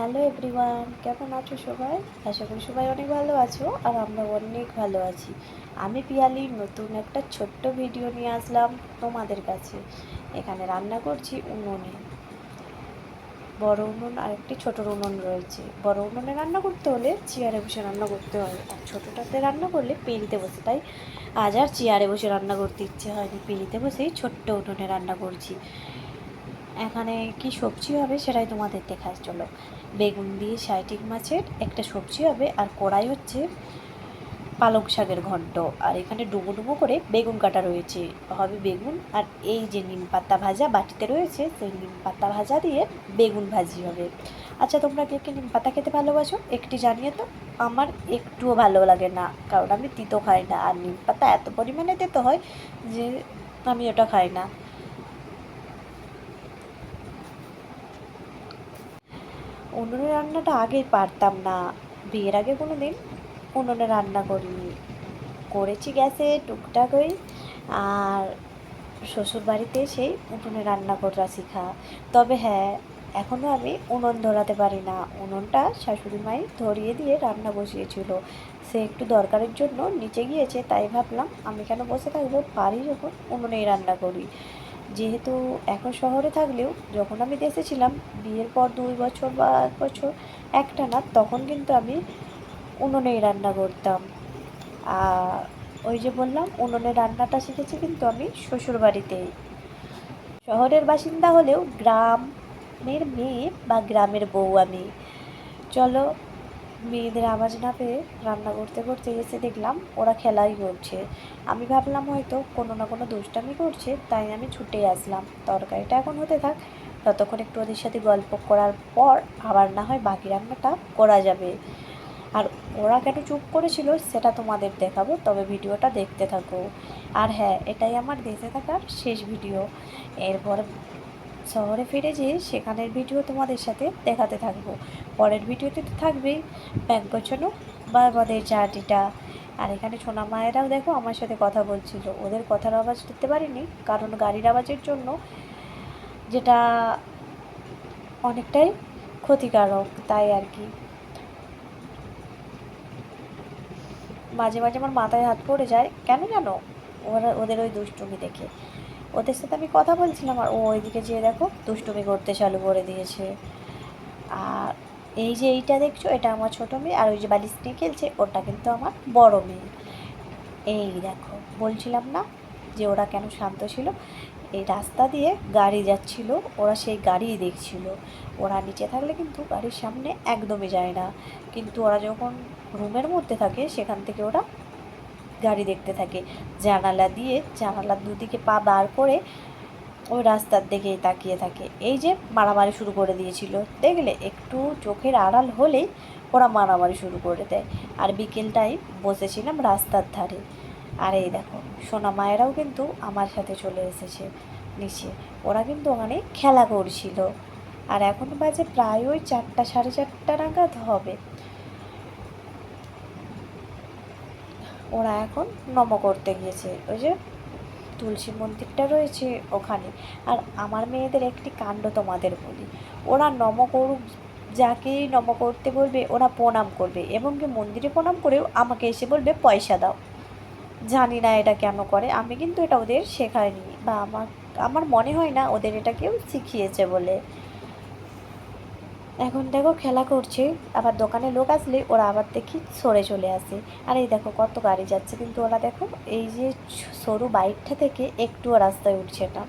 Hello everyone, কেমন আছো সবাই? আশা করি সবাই অনেক ভালো আছো, আর আমরা অনেক ভালো আছি। আমি পিয়ালি, নতুন একটা ছোট্ট ভিডিও নিয়ে আসলাম তোমাদের কাছে। এখানে রান্না করছি উনুনে। বড় উনুন আর একটি ছোটোর উনুন রয়েছে। বড় উনুনে রান্না করতে হলে চেয়ারে বসে রান্না করতে হয়, আর ছোটোটাতে রান্না করলে পেরিতে বসে। তাই আজ আর চেয়ারে বসে রান্না করতে ইচ্ছে হয়নি। পেরিতে বসেই ছোট্ট উনুনে রান্না করছি। এখানে কি সবজি হবে সেটাই তোমাদের দেখায়, চলো। বেগুন দিয়ে সাইটিক মাছের একটা সবজি হবে, আর কড়াই হচ্ছে পালং শাকের ঘন্ট। আর এখানে ডুবো ডুবো করে বেগুন কাটা রয়েছে। হবে বেগুন, আর এই যে নিম পাতা ভাজা বাটিতে রয়েছে, সেই নিম পাতা ভাজা দিয়ে বেগুন ভাজি হবে। আচ্ছা তোমরা কে কে নিম পাতা খেতে ভালোবাসো, একটি জানিয়ে তো। আমার একটুও ভালো লাগে না, কারণ আমি তিতো খাই না। আর নিম পাতা এত পরিমাণে তেতো হয় যে আমি ওটা খাই না। উনুনে রান্নাটা আগে পারতাম না। বিয়ের আগে কোনো দিন উনুনে রান্না করিনি। করেছি গ্যাসে টুকটাক ওই, আর শ্বশুর বাড়িতে এসেই উনুনে রান্না করা শিখা। তবে হ্যাঁ এখনও আমি উনুন ধরাতে পারি না। উনুনটা শাশুড়ি মাই ধরিয়ে দিয়ে রান্না বসিয়েছিল। সে একটু দরকারের জন্য নিচে গিয়েছে, তাই ভাবলাম আমি কেন বসে থাকব? পারি যখন উনুনেই রান্না করি। যেহেতু এখন শহরে থাকলেও যখন আমি দেশে ছিলাম, বিয়ের পর দুই বছর বা এক বছর, একটা না, তখন কিন্তু আমি উনুনেই রান্না করতাম। আর ওই যে বললাম, উনুনে রান্নাটা শিখেছি কিন্তু আমি শ্বশুর বাড়িতেই শহরের বাসিন্দা হলেও গ্রামের মেয়ে বা গ্রামের বউ আমি। চলো মেয়েদের আওয়াজ না পেয়ে রান্না করতে করতে এসে দেখলাম ওরা খেলাই করছে। আমি ভাবলাম হয়তো কোনো না কোনো দুষ্টামি করছে, তাই আমি ছুটে আসলাম। তরকারিটা এখন হতে থাক, ততক্ষণ একটু ওদের সাথে গল্প করার পর আবার না হয় বাকি রান্নাটা করা যাবে। আর ওরা কেন চুপ করেছিল সেটা তোমাদের দেখাবো, তবে ভিডিওটা দেখতে থাকো। আর হ্যাঁ এটাই আমার দেশে থাকার শেষ ভিডিও। এরপর শহরে ফিরে যেয়ে সেখানের ভিডিও তোমাদের সাথে দেখাতে থাকব। পরের ভিডিওতে তো থাকবেই। ব্যাগ গোছানো বা আমাদের চাটিটা আর এখানে সোনা মায়েরাও দেখো আমার সাথে কথা বলছিল। ওদের কথার আওয়াজ দিতে পারিনি, কারণ গাড়ির আওয়াজের জন্য যেটা অনেকটাই ক্ষতিকারক, তাই আর কি। মাঝে মাঝে আমার মাথায় হাত পড়ে যায়। কেন জানো? ওরা ওদের ওই দুষ্টুমি দেখে। ওদের সাথে আমি কথা বলছিলাম, আর ও ওইদিকে যেয়ে দেখো দুষ্টুমি করতে চালু করে দিয়েছে। আর এই যে এইটা দেখছ, এটা আমার ছোটো মেয়ে, আর ওই যে বালিশ নিয়ে খেলছে, ওটা কিন্তু আমার বড় মেয়ে। এই দেখো, বলছিলাম না যে ওরা কেন শান্ত ছিল? এই রাস্তা দিয়ে গাড়ি যাচ্ছিল, ওরা সেই গাড়িই দেখছিল। ওরা নিচে থাকলে কিন্তু গাড়ির সামনে একদমই যায় না। কিন্তু ওরা যখন রুমের মধ্যে থাকে, সেখান থেকে ওরা গাড়ি দেখতে থাকে। জানালা দিয়ে জানালার দুদিকে পা বার করে ওই রাস্তার দিকেই তাকিয়ে থাকে। এই যে মারামারি শুরু করে দিয়েছিল। দেখলে একটু চোখের আড়াল হলেই ওরা মারামারি শুরু করে দেয়। আর বিকেলটাই বসেছিলাম রাস্তার ধারে। আর এই দেখো, সোনা মায়েরাও কিন্তু আমার সাথে চলে এসেছে নিচে। ওরা কিন্তু ওখানে খেলা করছিল। আর এখন বাজে প্রায় ওই চারটা, সাড়ে চারটা নাগাদ হবে। ওরা এখন নম করতে গিয়েছে। ওই যে তুলসী মন্দিরটা রয়েছে ওখানে। আর আমার মেয়েদের একটি কাণ্ড তোমাদের বলি। ওরা নম করুক, যাকেই নম করতে বলবে, ওরা প্রণাম করবে। এবং কি মন্দিরে প্রণাম করেও আমাকে এসে বলবে, পয়সা দাও। জানি না এটা কেন করে। আমি কিন্তু এটা ওদের শেখাইনি বা আমার আমার মনে হয় না ওদের এটা কেউ শিখিয়েছে বলে। এখন দেখো খেলা করছে, আবার দোকানে লোক আসলে ওরা আবার দেখি সরে চলে আসে। আর এই দেখো কত গাড়ি যাচ্ছে, কিন্তু ওরা দেখো এই যে সরু বাইকটা থেকে একটুও রাস্তায় উঠছে না,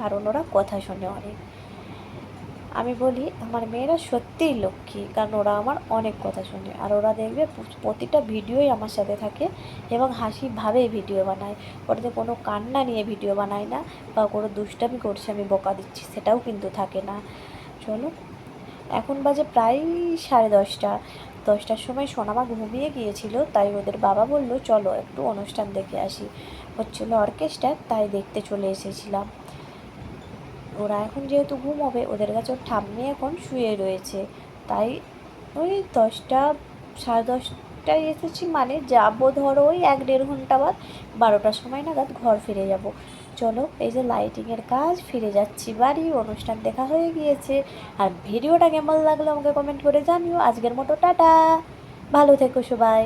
কারণ ওরা কথা শোনে অনেক। আমি বলি, আমার মেয়েরা সত্যিই লক্ষ্মী, কারণ ওরা আমার অনেক কথা শোনে। আর ওরা দেখবে প্রতিটা ভিডিওই আমার সাথে থাকে এবং হাসিভাবেই ভিডিও বানায়। ওটাতে কোনো কান্না নিয়ে ভিডিও বানায় না বা কোনো দুষ্টামি করছে, আমি বোকা দিচ্ছি, সেটাও কিন্তু থাকে না। চলো। এখন বাজে প্রায় সাড়ে দশটা। দশটার সময় সোনামা ঘুমিয়ে গিয়েছিল, তাই ওদের বাবা বলল, চলো একটু অনুষ্ঠান দেখে আসি। হচ্ছিল অর্কেস্ট্রা, তাই দেখতে চলে এসেছিলাম। ওরা এখন যেহেতু ঘুমোবে, ওদের কাছে ওর ঠাম্মি এখন শুয়ে রয়েছে। তাই ওই দশটা, সাড়ে দশটায় এসেছি মানে যাব ধরো ওই এক দেড় ঘণ্টা বাদ, বারোটার সময় নাগাদ ঘর ফিরে যাব। চলো, এই যে লাইটিংয়ের কাজ, ফিরে যাচ্ছি বাড়ি, অনুষ্ঠান দেখা হয়ে গিয়েছে। আর ভিডিওটা কেমন লাগল আমাকে কমেন্ট করে জানিও। আজকের মতো টাটা। ভালো থেকো সবাই।